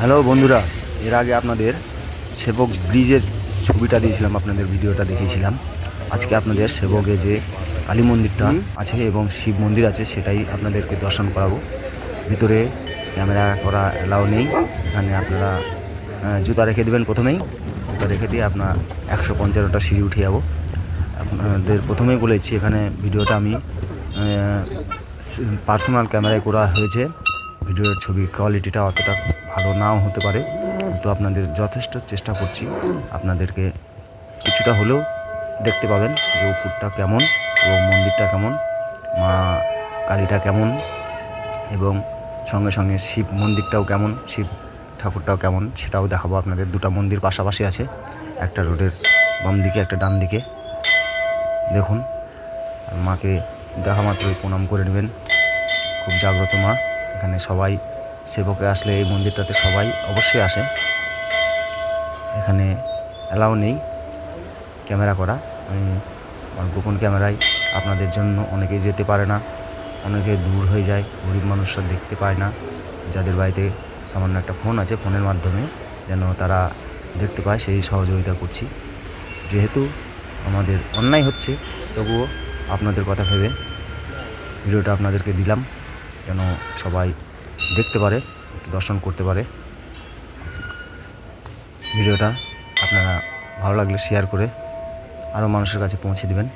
Hello বন্ধুরা এর আগে আপনাদের সেবক ব্রিজের ছবিটা দিয়েছিলাম আপনাদের ভিডিওটা দেখিয়েছিলাম। আজকে আপনাদের সেবকে যে কালী মন্দিরটা আছে এবং শিব মন্দির আছে সেটাই আপনাদেরকে দর্শন করাবো। ভিতরে ক্যামেরা করা এলাও নেই এখানে আপনারা জুতা রেখে দেবেন প্রথমেই। জুতা রেখে দিয়ে আপনার একশো পঞ্চান্নটা সিঁড়ি উঠে যাব। আপনাদের প্রথমেই বলেছি এখানে ভিডিওটা আমি পার্সোনাল ক্যামেরায় করা হয়েছে। ভিডিওর ছবি কোয়ালিটিটা অতটা ভালো নাও হতে পারে তো আপনাদের যথেষ্ট চেষ্টা করছি। আপনাদেরকে কিছুটা হলেও দেখতে পাবেন যে উপরটা কেমন এবং মন্দিরটা কেমন, মা কালীটা কেমন এবং সঙ্গে সঙ্গে শিব মন্দিরটাও কেমন, শিব ঠাকুরটাও কেমন সেটাও দেখাবো আপনাদের। দুটো মন্দির পাশাপাশি আছে, একটা রোডের বাম দিকে, একটা ডান দিকে। দেখুন মাকে দেখা মাত্রই প্রণাম করে নেবেন। খুব জাগ্রত মা, এখানে সবাই সেবকে আসলে এই মন্দিরটাতে সবাই অবশ্যই আসে। এখানে অ্যালাউ নেই ক্যামেরা করা। আমি গোপন ক্যামেরায় আপনাদের জন্য অনেকেই যেতে পারে না, অনেকে দূর হয়ে যায়, গরিব মানুষরা দেখতে পায় না। যাদের বাড়িতে সামান্য একটা ফোন আছে, ফোনের মাধ্যমে যেন তারা দেখতে পায়, সেই সহযোগিতা করছি। যেহেতু আমাদের অন্যায় হচ্ছে, তবুও আপনাদের কথা ভেবে ভিডিওটা আপনাদেরকে দিলাম। যেন সবাই দেখতে পারে একটু দর্শন করতে পারে। ভিডিওটা আপনারা ভালো লাগলে শেয়ার করে আরও মানুষের কাছে পৌঁছে দেবেন।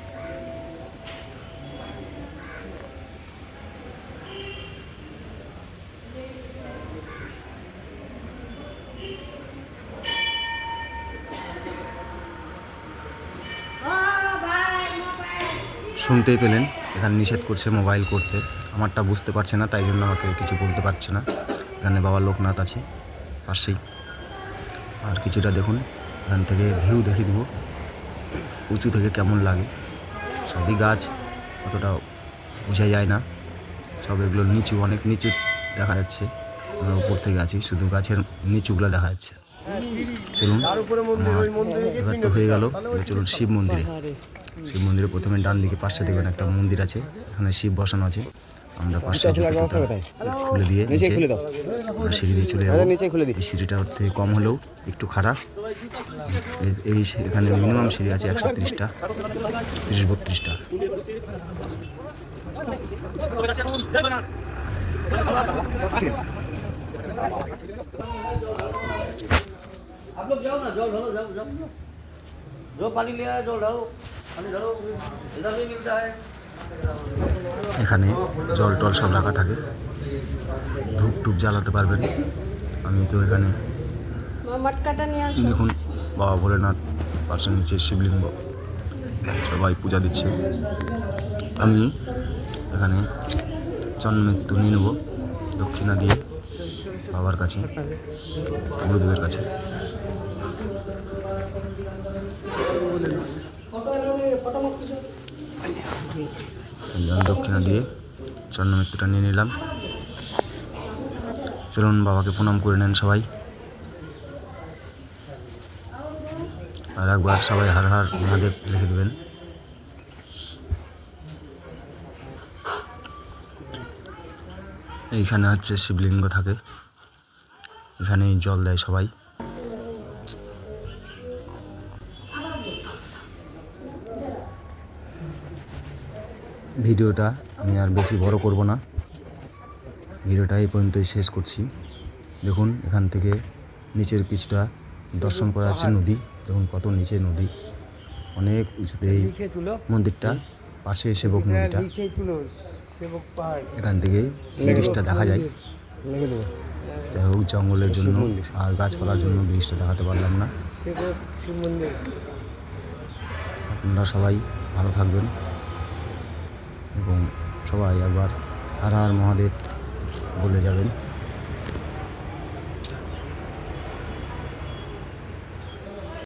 শুনতেই পেলেন এখানে নিষেধ করছে মোবাইল করতে। আমারটা বুঝতে পারছে না তাই জন্য আমাকে কিছু বলতে পারছে না। এখানে বাবা লোকনাথ আছে পাশেই। আর কিছুটা দেখুন এখান থেকে ভিউ দেখিয়ে দেবো উঁচু থেকে কেমন লাগে। সবই গাছ অতটা বোঝা যায় না। সব এগুলো নিচু অনেক নিচু দেখা যাচ্ছে। আমরা উপর থেকে আছি শুধু গাছের নিচুগুলো দেখা যাচ্ছে। চলুন এবার তো হয়ে গেল। চলুন শিব মন্দিরে। শিব মন্দিরে প্রথমে ডান দিকে পাশে দেখবেন একটা মন্দির আছে। এখানে শিব বসানো আছে। আমরা পাশে জুতোটা খুলে দিয়ে নিচে আমরা সিঁড়ি দিয়ে চলে যাবো এই সিঁড়িটা ওর থেকে কম হলেও একটু খারাপ এই- এই সি- এখানে মিনিমাম সিঁড়ি আছে একশো তিরিশটা তিরিশ বত্রিশটা आप लोग जाओ ना जाओ ढालो जाओ जाओ जो पानी ले आया जो ढालो पानी ढालो इधर भी मिलता है এখানে জল টল সব রাখা থাকে। ধূপ টুপ জ্বালাতে পারবেন। আমি তো এখানে দেখুন বাবা ভোলেনাথ পাশে নিচে শিবলিঙ্গ। সবাই পূজা দিচ্ছে। আমি এখানে জন্মমৃত্যু নিয়ে নেব দক্ষিণা দিয়ে বাবার কাছে গুরুদেবের কাছে। আমি দক্ষিণা দিয়ে জন্মমৃত্যুটা নিয়ে নিলাম। চলুন বাবাকে প্রণাম করে নেন সবাই। আর একবার সবাই হার হার মহাদেব লিখে দেবেন। এইখানে হচ্ছে শিবলিঙ্গ থাকে। এখানেই জল দেয় সবাই। ভিডিওটা আমি আর বেশি বড় করব না। ভিডিওটা এই পর্যন্তই শেষ করছি। দেখুন এখান থেকে নিচের কিছুটা দর্শন করা আছে নদী। দেখুন কত নিচে নদী। অনেক উঁচুতে এই মন্দিরটা পাশে সেবক নদীটা। এখান থেকে ব্রিজটা দেখা যায়। যাই হোক জঙ্গলের জন্য আর গাছপালার জন্য ব্রিজটা দেখাতে পারলাম না। আপনারা সবাই ভালো থাকবেন। এবং সবাই একবার হার হার মহাদেব বলে যাবেন।